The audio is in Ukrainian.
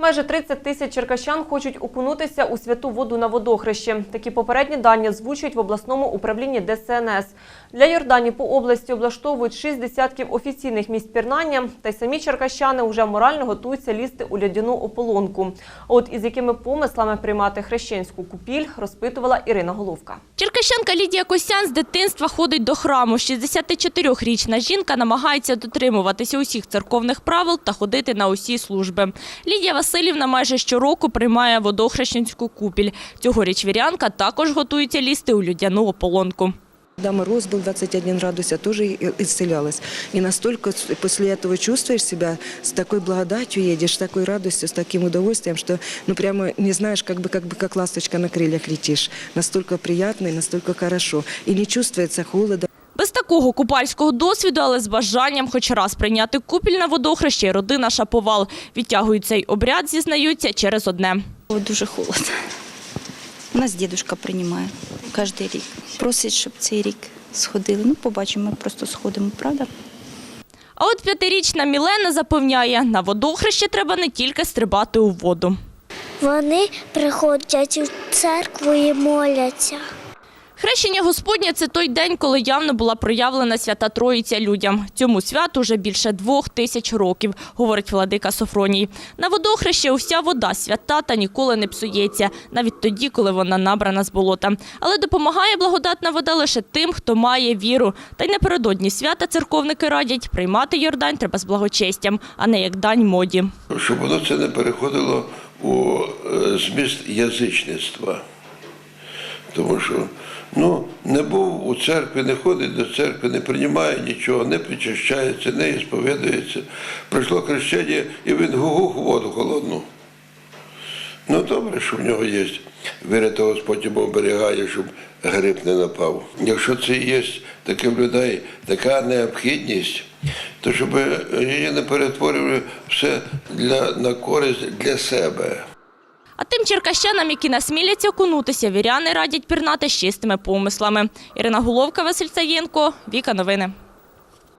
Майже 30 тисяч черкащан хочуть окунутися у святу воду на водохрещі. Такі попередні дані озвучують в обласному управлінні ДСНС. Для Йордані по області облаштовують шість десятків офіційних місць пірнання, та й самі черкащани вже морально готуються лізти у лядяну ополонку. От із якими помислами приймати хрещенську купіль, розпитувала Ірина Головка. Черкащанка Лідія Косян з дитинства ходить до храму. 64-річна жінка намагається дотримуватися усіх церковних правил та ходити на усі служби. Лідія Васильівна майже щороку приймає водохрещенську купіль. Цьогоріч вірянка також готується лізти у людяну ополонку. Когда мороз был 21 градус, я тоже и- исцелялась. И настолько с- после этого чувствуешь себя с такой благодатью, едешь, с такой радостью, с таким удовольствием, что ну прямо не знаешь, как бы, как бы как ласточка на крыльях летишь. Настолько приятно и настолько хорошо. И не чувствуется холода. Без такого купальського досвіду, але з бажанням хоч раз прийняти купіль на водохреще, родина Шаповал. Відтягують цей обряд, зізнаються, через одне. О, дуже холодно. У нас дідусь приймає кожен рік. Просить, щоб цей рік сходили. Ну, побачимо, ми просто сходимо, правда? А от п'ятирічна Мілена запевняє, на водохреще треба не тільки стрибати у воду. Вони приходять у церкву і моляться. Хрещення Господнє – це той день, коли явно була проявлена свята Троїця людям. Цьому святу вже більше двох тисяч років, говорить владика Софроній. На водохреще уся вода свята та ніколи не псується, навіть тоді, коли вона набрана з болота. Але допомагає благодатна вода лише тим, хто має віру. Та й напередодні свята церковники радять, приймати Йордань треба з благочестям, а не як дань моді. щоб воно це не переходило у е, зміст язичництва. Тому що ну, не був у церкві, не ходить до церкви, не приймає нічого, не причащається, не ісповідується. Прийшло хрещення, і він гугух воду холодну. Ну, добре, що в нього є. Віри, то Господь йому оберігає, щоб гриб не напав. Якщо це є таке в людей така необхідність, то щоб її не перетворювали все для, на користь для себе. А тим черкащанам, які насміляться окунутися, віряни радять пірнати з чистими помислами. Ірина Головка, Василь Саєнко, Віка Новини.